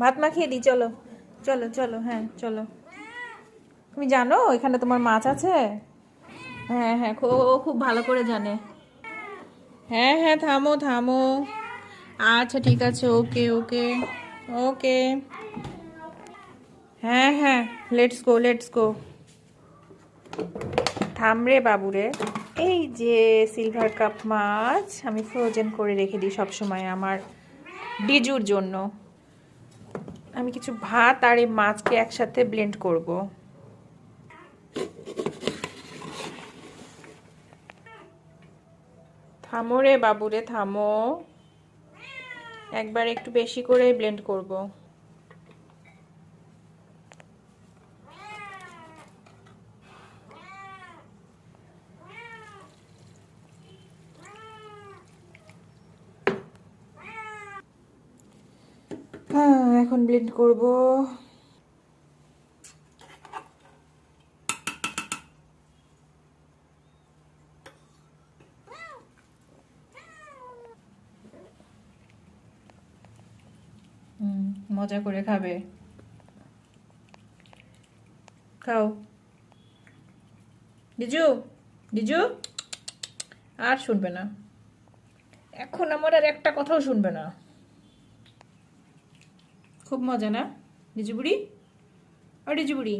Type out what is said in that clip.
ভাত মাখিয়ে দিই চলো। চলো চলো হ্যাঁ চলো। তুমি জানো, এখানে তোমার মাছ আছে? হ্যাঁ হ্যাঁ ও খুব ভালো করে জানে। হ্যাঁ হ্যাঁ থামো থামো। আচ্ছা ঠিক আছে, ওকে ওকে ওকে। হ্যাঁ হ্যাঁ লেটস গো লেটস গো থাম রে বাবুরে। এই যে সিলভার কাপ মাছ, আমি ফ্রোজেন করে রেখে দিই সবসময় আমার ডিজুর জন্য। আমি কিছু ভাত আর এই মাছকে একসাথে ব্লেন্ড করব। থামো রে বাবুরে, থামো। একবার একটু বেশি করে ব্লেন্ড করব হ্যাঁ, এখন ব্লেন্ড করব। মজা করে খাবে। খাও। ডিজু ডিজু? আর শুনবে না। এখন আমার আর একটা কথাও শুনবে না। খুব মজা না? ডিজিবুড়ি ও ডিজু বুড়ি।